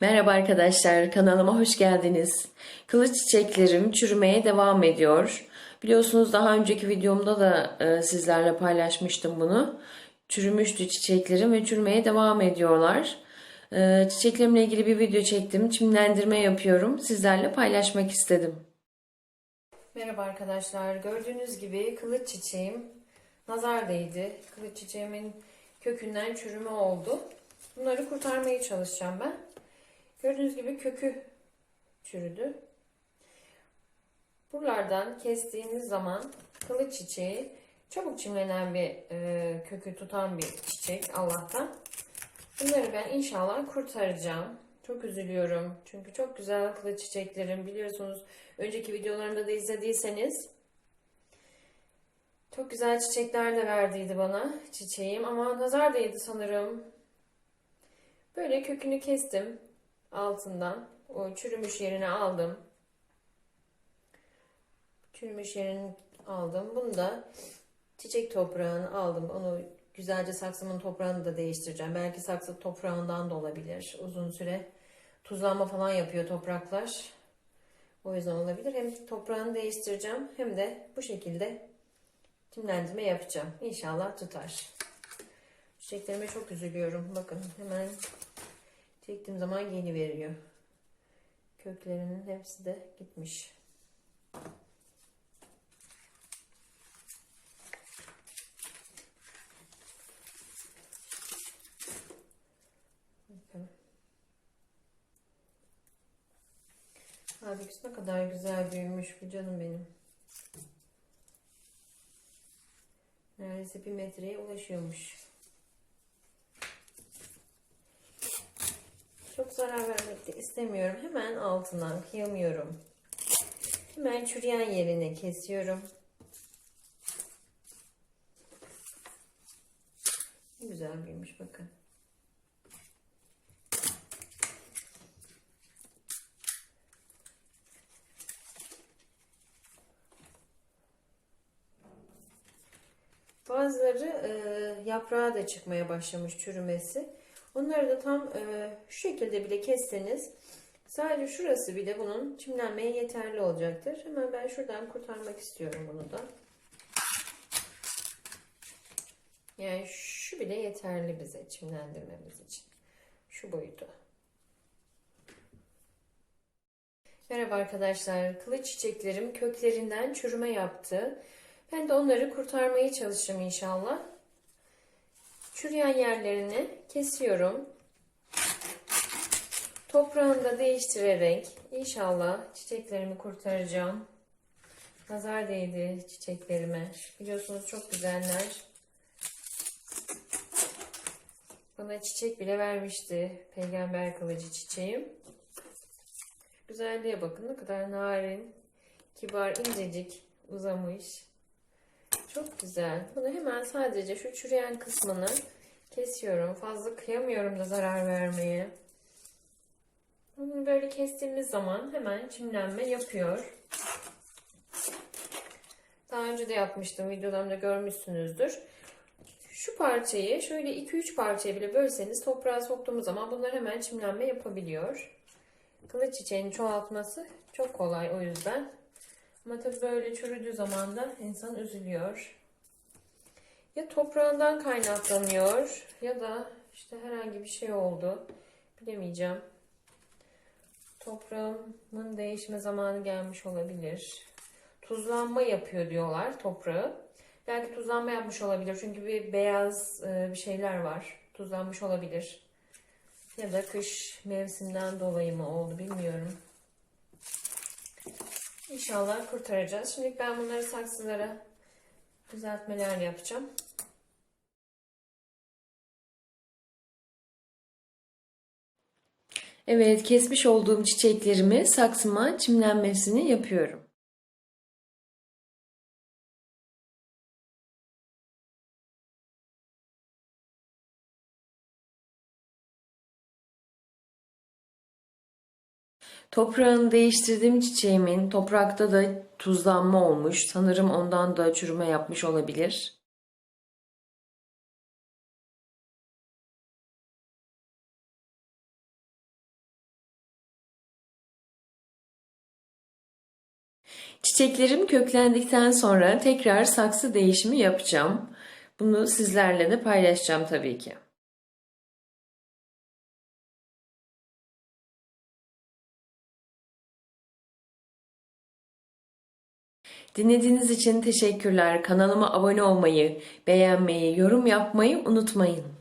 Merhaba arkadaşlar, kanalıma hoş geldiniz. Kılıç çiçeklerim çürümeye devam ediyor. Biliyorsunuz daha önceki videomda da e, sizlerle paylaşmıştım bunu. Çürümüştü çiçeklerim ve çürümeye devam ediyorlar. E, çiçeklerimle ilgili bir video çektim. Çimlendirme yapıyorum. Sizlerle paylaşmak istedim. Merhaba arkadaşlar. Gördüğünüz gibi kılıç çiçeğim nazar değdi. Kılıç çiçeğimin kökünden çürüme oldu. Bunları kurtarmaya çalışacağım ben. Gördüğünüz gibi kökü çürüdü. Buralardan kestiğimiz zaman kılıç çiçeği çabuk çimlenen bir e, kökü tutan bir çiçek Allah'tan. Bunları ben inşallah kurtaracağım. Çok üzülüyorum. Çünkü çok güzel kılıç çiçeklerim. Biliyorsunuz önceki videolarımda da izlediyseniz çok güzel çiçekler de verdiydi bana çiçeğim ama nazar değdi sanırım. Böyle kökünü kestim altından. O çürümüş yerini aldım. Çürümüş yerini aldım. Bunu da çiçek toprağını aldım. Onu güzelce saksımın toprağını da değiştireceğim. Belki saksı toprağından da olabilir. Uzun süre tuzlanma falan yapıyor topraklar. O yüzden olabilir. Hem toprağını değiştireceğim hem de bu şekilde çimlendirme yapacağım. İnşallah tutar. Çiçeklerime çok üzülüyorum. Bakın hemen çektiğim zaman yeni veriyor. Köklerinin hepsi de gitmiş. Bakın. Halbuki ne kadar güzel büyümüş bu canım benim. Neredeyse bir metreye ulaşıyormuş. Zarar vermek de istemiyorum. Hemen altından kıyamıyorum. Hemen çürüyen yerine kesiyorum. Güzel büyümüş bakın. Bazıları e, yaprağı da çıkmaya başlamış çürümesi. Onları da tam e, şu şekilde bile kesseniz sadece şurası bile bunun çimlenmeye yeterli olacaktır. Hemen ben şuradan kurtarmak istiyorum bunu da. Yani şu bile yeterli bize çimlendirmemiz için. Şu boyutu. Merhaba arkadaşlar. Kılıç çiçeklerim köklerinden çürüme yaptı. Ben de onları kurtarmaya çalışacağım inşallah. Çürüyen yerlerini kesiyorum. Toprağını da değiştirerek inşallah çiçeklerimi kurtaracağım. Nazar değdi çiçeklerime. Biliyorsunuz çok güzeller. Bana çiçek bile vermişti peygamber kılıcı çiçeğim. Güzelliğe bakın ne kadar narin, kibar, incecik uzamış. Çok güzel. Bunu hemen sadece şu çürüyen kısmını kesiyorum. Fazla kıyamıyorum da zarar vermeye. Bunu böyle kestiğimiz zaman hemen çimlenme yapıyor. Daha önce de yapmıştım. Videolarımda görmüşsünüzdür. Şu parçayı şöyle 2-3 parçaya bile bölseniz toprağa soktuğumuz zaman bunlar hemen çimlenme yapabiliyor. Kılıç çiçeğini çoğaltması çok kolay o yüzden. Ama tabii böyle çürüdüğü zaman da insan üzülüyor. Ya toprağından kaynaklanıyor ya da işte herhangi bir şey oldu. Bilemeyeceğim. Toprağımın değişme zamanı gelmiş olabilir. Tuzlanma yapıyor diyorlar toprağı. Belki tuzlanma yapmış olabilir. Çünkü bir beyaz e, bir şeyler var. Tuzlanmış olabilir. Ya da kış mevsimden dolayı mı oldu bilmiyorum. İnşallah kurtaracağız. Şimdi ben bunları saksılara düzeltmeler yapacağım. Evet, kesmiş olduğum çiçeklerimi saksıma çimlenmesini yapıyorum. Toprağını değiştirdiğim çiçeğimin toprakta da tuzlanma olmuş. Sanırım ondan da çürüme yapmış olabilir. Çiçeklerim köklendikten sonra tekrar saksı değişimi yapacağım. Bunu sizlerle de paylaşacağım tabii ki. Dinlediğiniz için teşekkürler. Kanalıma abone olmayı, beğenmeyi, yorum yapmayı unutmayın.